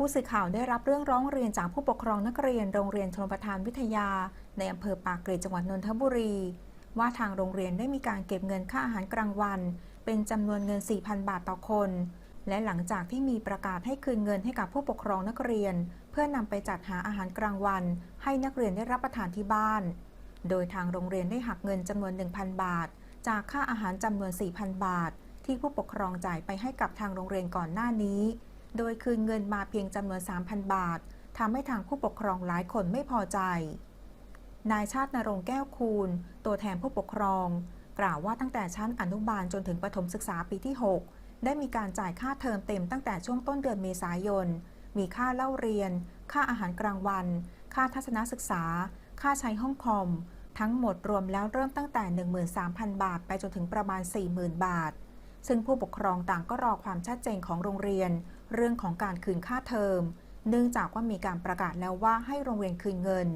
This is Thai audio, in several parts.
ผู้สื่อข่าวได้รับเรื่องร้องเรียนจากผู้ปกครองนักเรียนโรงเรียนชลประทานวิทยา ในอำเภอปากเกร็ดจังหวัดนนทบุรี ว่าทางโรงเรียนได้มีการเก็บเงินค่าอาหารกลางวัน เป็นจำนวนเงิน 4,000 บาทต่อคน และหลังจากที่มีประกาศให้คืนเงินให้กับผู้ปกครองนักเรียน เพื่อนำไปจัดหาอาหารกลางวัน ให้นักเรียนได้รับประทานที่บ้าน โดยทางโรงเรียนได้หักเงินจำนวน 1,000 บาท จากค่าอาหารจำนวน 4,000 บาท ที่ผู้ปกครองจ่ายไปให้กับทางโรงเรียนก่อนหน้านี้ โดยคืนเงินมาเพียงจำนวน 3,000 บาททำให้ทางผู้ปกครองหลายคนไม่พอใจ นายชาตินรงแก้วคูณ ตัวแทนผู้ปกครอง กล่าวว่าตั้งแต่ชั้นอนุบาลจนถึงประถมศึกษาปีที่ 6 ได้มีการจ่ายค่าเทอมเต็มตั้งแต่ช่วงต้นเดือนเมษายน มีค่าเล่าเรียน ค่าอาหารกลางวัน ค่าทัศนศึกษา ค่าใช้ห้องคอม ทั้งหมดรวมแล้วเริ่มตั้งแต่ 13,000 บาท ไปจนถึงประมาณ 40,000 บาท ซึ่งผู้ปกครองต่างก็รอความชัดเจนของโรงเรียน เรื่องของการคืนค่าเทอม เนื่องจากว่ามีการประกาศแล้วว่าให้โรงเรียนคืนเงิน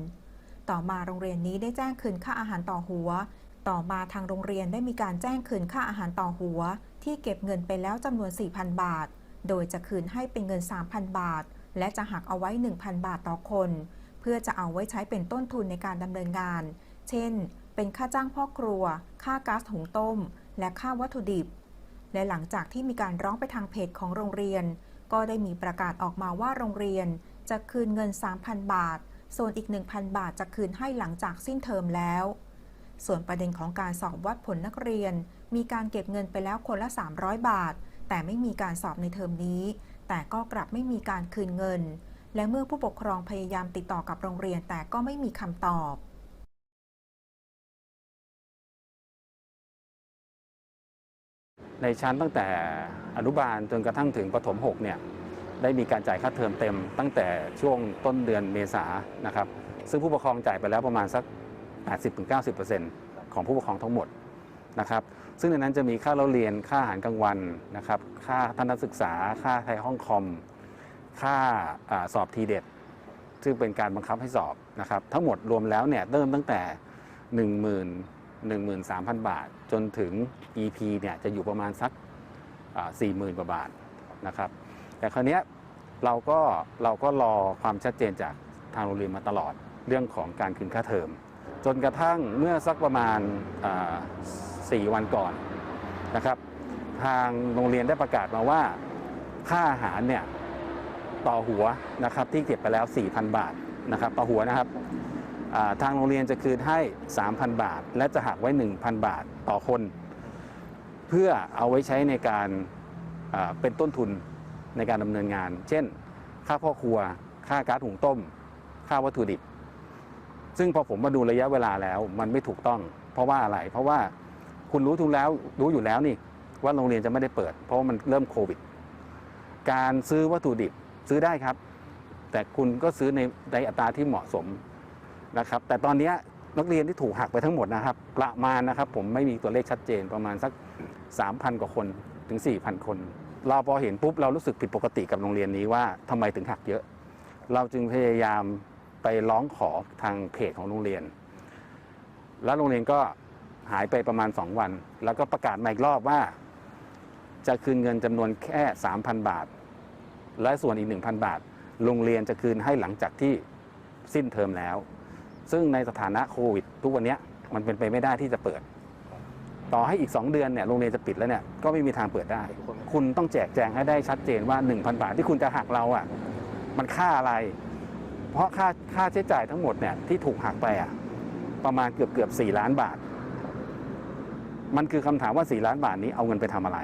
ต่อมาโรงเรียนนี้ได้แจ้งคืนค่าอาหารต่อหัว ต่อมาทางโรงเรียนได้มีการแจ้งคืนค่าอาหารต่อหัว ที่เก็บเงินไปแล้วจำนวน 4,000 บาท โดยจะคืนให้เป็นเงิน 3,000 บาท และจะหักเอาไว้ 1,000 บาทต่อคน เพื่อจะเอาไว้ใช้เป็นต้นทุนในการดำเนินงาน เช่น เป็นค่าจ้างพ่อครัว ค่าก๊าซหุงต้ม และค่าวัตถุดิบ และหลังจากที่มีการร้องไปทางเพจของโรงเรียน ก็ได้มีประกาศออกมาว่าโรงเรียน จะคืนเงิน 3,000 บาท ส่วนอีก 1,000 บาทจะคืนให้หลังจากสิ้นเทอมแล้ว ส่วนประเด็นของการสอบวัดผลนักเรียน มีการเก็บเงินไปแล้วคนละ 300 บาท แต่ไม่มีการสอบในเทอมนี้ แต่ก็กลับไม่มีการคืนเงิน และเมื่อผู้ปกครองพยายามติดต่อกับโรงเรียนแต่ก็ไม่มีคำตอบ ในชั้นตั้งแต่อนุบาลจนกระทั่งถึงประถม6เนี่ยได้มีการจ่ายค่าเทอมเต็ม ตั้งแต่ช่วงต้นเดือนเมษานะครับซึ่งผู้ปกครองจ่ายไปแล้วประมาณสัก 80-90%ของผู้ปกครองทั้งหมดนะครับซึ่งในนั้นจะมีค่าเล่าเรียนค่าอาหารกลางวันนะครับค่าทัศนศึกษา ค่าไทยห้องคอม ค่าอาสอบทีเด็ด ซึ่งเป็นการบังคับให้สอบนะครับทั้งหมดรวมแล้วเนี่ยเริ่มตั้งแต่ 10,000 13,000 บาท จนถึง EP เนี่ยจะอยู่ประมาณสักสี่หมื่นกว่าบาทนะครับ แต่คราวนี้เราก็เราก็รอความชัดเจนจากทางโรงเรียนมาตลอดเรื่องของการคืนค่าเทอม จนกระทั่งเมื่อสักประมาณอ่าสี่วันก่อนนะครับ ทางโรงเรียนได้ประกาศมาว่าค่าอาหารเนี่ยต่อหัวนะครับที่เก็บไปแล้ว 4,000 บาทนะครับต่อหัวนะครับ ทางโรงเรียนจะคืนให้ 3,000 บาท และจะหักไว้ 1,000 บาทต่อคน เพื่อเอาไว้ใช้ในการเป็นต้นทุนในการดำเนินงาน เช่น ค่าพ่อครัว ค่าก๊าซหุงต้ม ค่าวัตถุดิบ ซึ่งพอผมมาดูระยะเวลาแล้วมันไม่ถูกต้อง เพราะว่าอะไร เพราะว่าคุณรู้ทุกแล้วรู้อยู่แล้วนี่ว่าโรงเรียนจะไม่ได้เปิด เพราะามันเริ่มโควิด การซื้อวัตถุดิบซื้อได้ครับ แต่คุณก็ซื้อในในอัตราที่เหมาะสม นะครับ แต่ตอนนี้นักเรียนที่ถูกหักไปทั้งหมดนะครับ ประมาณนะครับ ผมไม่มีตัวเลขชัดเจนประมาณสัก 3,000 กว่าคนถึง 4,000 คน เราพอเห็นปุ๊บเรารู้สึกผิดปกติกับโรงเรียนนี้ว่าทำไมถึงหักเยอะ เราจึงพยายามไปร้องขอทางเพจของโรงเรียน แล้วโรงเรียนก็หายไปประมาณ 2 วัน แล้วก็ประกาศมาอีกรอบว่า จะคืนเงินจำนวนแค่ 3,000 บาท และส่วนอีก 1,000 บาท โรงเรียนจะคืนให้หลังจากที่สิ้นเทอมแล้ว ซึ่งในสถานะโควิด ทุกวันนี้มันเป็นไปไม่ได้ที่จะเปิด ต่อให้อีก 2 เดือนเนี่ยโรงเรียนจะปิดแล้วเนี่ยก็ไม่มีทางเปิดได้ คุณต้องแจกแจงให้ได้ชัดเจนว่า 1,000 บาทที่คุณจะหักเราอะมันค่าอะไร เพราะค่าค่าใช้จ่ายทั้งหมดเนี่ยที่ถูกหักไปอะประมาณเกือบเกือบ4ล้านบาท มันคือคำถามว่า 4 ล้านบาทนี้เอาเงินไปทำอะไร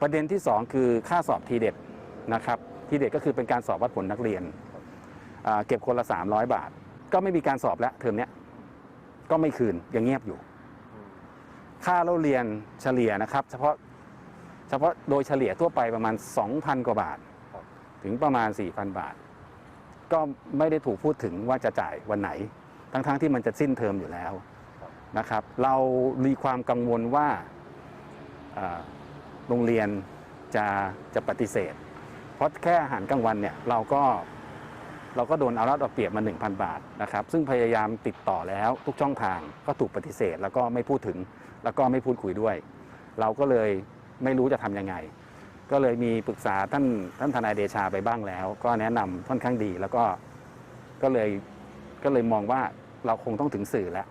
ประเด็นที่ 2 คือค่าสอบทีเด็ดนะครับทีเด็ดก็คือเป็นการสอบวัดผลนักเรียน เก็บคนละ 300 บาท ก็ไม่มีการสอบแล้วเทอมเนี้ยก็ไม่คืนยังเงียบอยู่ ค่าเล่าเรียนเฉลี่ยนะครับ เฉพาะเฉพาะโดยเฉลี่ยทั่วไปประมาณ 2,000 กว่าบาท ถึงประมาณ 4,000 บาท ก็ไม่ได้ถูกพูดถึงว่าจะจ่ายวันไหน ทั้งๆที่มันจะสิ้นเทอมอยู่แล้วนะครับ เรามีความกังวลว่าอ่าโรงเรียนจะจะปฏิเสธ เพราะแค่อาหารกลางวันเนี่ยเราก็ เราก็โดนเอารัดเอาเปรียบมา 1,000 บาทนะครับซึ่งพยายามติดต่อแล้วทุกช่องทางก็ถูกปฏิเสธ แล้วก็ไม่พูดถึงแล้วก็ไม่พูดคุยด้วย เราก็เลยไม่รู้จะทำยังไง ก็เลยมีปรึกษาท่านท่านทนายเดชาไปบ้างแล้ว ก็แนะนำค่อนข้างดีแล้วก็ก็เลยก็เลยมองว่าเราคงต้องถึงสื่อแล้ว